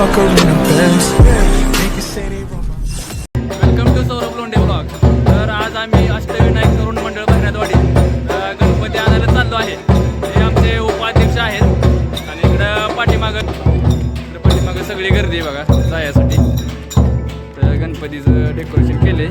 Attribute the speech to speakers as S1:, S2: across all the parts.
S1: fuck her in the Benz.
S2: Welcome to Saurabh Londhe blog तर आज आम्ही अष्टविनायक तरुण मंडळ भरण्यातवाडी गणपती आणायला चाललो आहे. हे आमचे उपाध्यक्ष आहेत. आणि इकडं पाठीमागं इकडं पाठीमागं सगळी गर्दी आहे बघा जायसाठी. तर गणपतीचं डेकोरेशन केले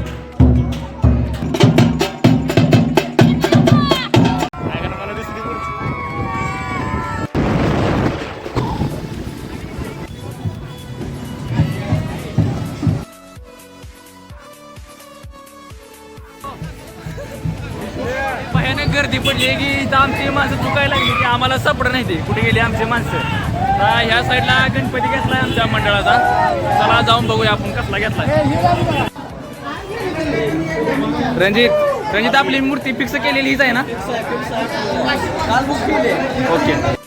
S2: भयानक गर्दी पडली आहे की इथं आमची माणसं चुकायला लागली की आम्हाला सापडत नाही ते. कुठे गेली आमची माणसं? ह्या साईडला गणपती घेतलाय आमच्या मंडळाचा. चला जाऊन बघूया आपण कसला घेतलाय रणजित रणजित आपली मूर्ती फिक्स केलेली हीच आहे ना ओके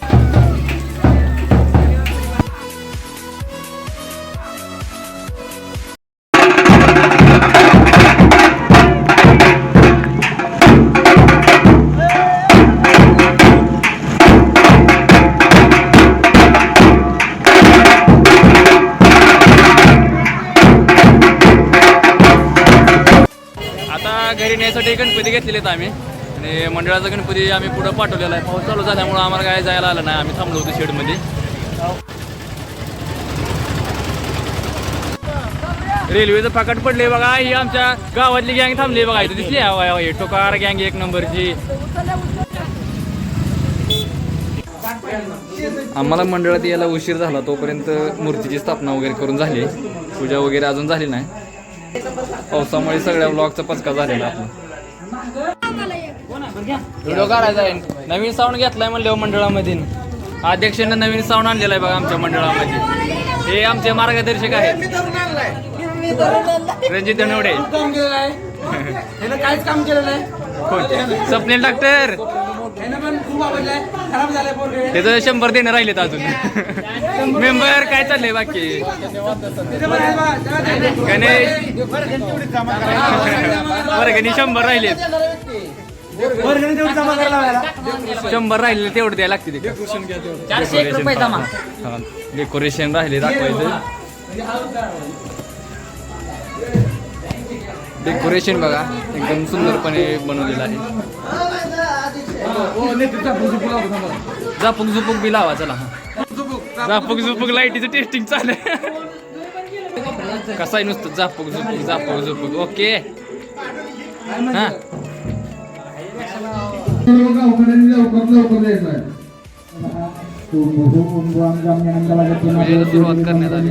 S2: घरी नेण्यासाठी गणपती घेतलेले आहेत आम्ही. आणि मंडळाचा गणपती आम्ही पुढं पाठवलेला आहे. पाऊस चालू झाल्यामुळं आम्हाला काय जायला आलं नाही. आम्ही थांबलो होतो शेडमध्ये. रेल्वेचं फाकट पडले बघा. ही आमच्या गावातली गँग थांबली बघा. इथं दिसली. हवा टोकार गँग एक नंबरची. आम्हाला मंडळात यायला उशीर झाला. तोपर्यंत मूर्तीची स्थापना वगैरे करून झाली. पूजा वगैरे अजून झाली नाही. पावसामुळे सगळ्या ब्लॉगचा पचका झालेला आपला. व्हिडिओ काढायचा आहे. नवीन साऊंड घेतलाय म्हणलं मंडळामध्ये. अध्यक्षांना नवीन साऊंड आणलेला आहे बघा आमच्या मंडळामध्ये. हे आमचे मार्गदर्शक आहेत. रणजित नवडे
S3: काहीच काम केलं नाही.
S2: कोण स्वप्नील डॉक्टर
S3: खूप आवडलाय. खराब झालाय पोरगे.
S2: त्याचं शंभर देणं राहिलेत अजून. मेंबर काय चाललंय बाकी? गणेश बरं गणेश शंभर राहिलेत.
S3: वर्गणी तेवढी जमा करायला लावायला.
S2: शंभर राहिले तेवढं द्यायला लागते चारशे एक रुपये जमा. डेकोरेशन राहिले दाखवायचं. डेकोरेशन बघा एकदम सुंदरपणे बनवलेलं आहे. झापूक झुपूक बी लावा चला. हा झापूक लाईटीचं टेस्टिंग चालू कसा आहे नुसतं? झापूक झुपूक झापूक झुपूक ओके. हा. सुरुवात करण्यात आली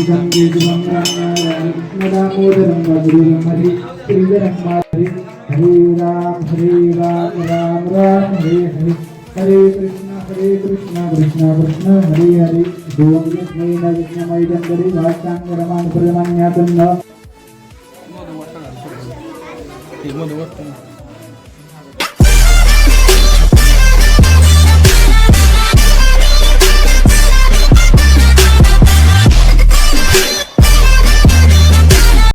S2: आहे आता.
S4: हरे राम हरे राम राम राम हरे हरे हरे कृष्ण हरे कृष्ण कृष्ण कृष्ण हरे हरे दोन यज्ञेन यज्ञमैदं हरि भाष्याङ्गरमान् प्रमाण्यातन्न
S2: मधु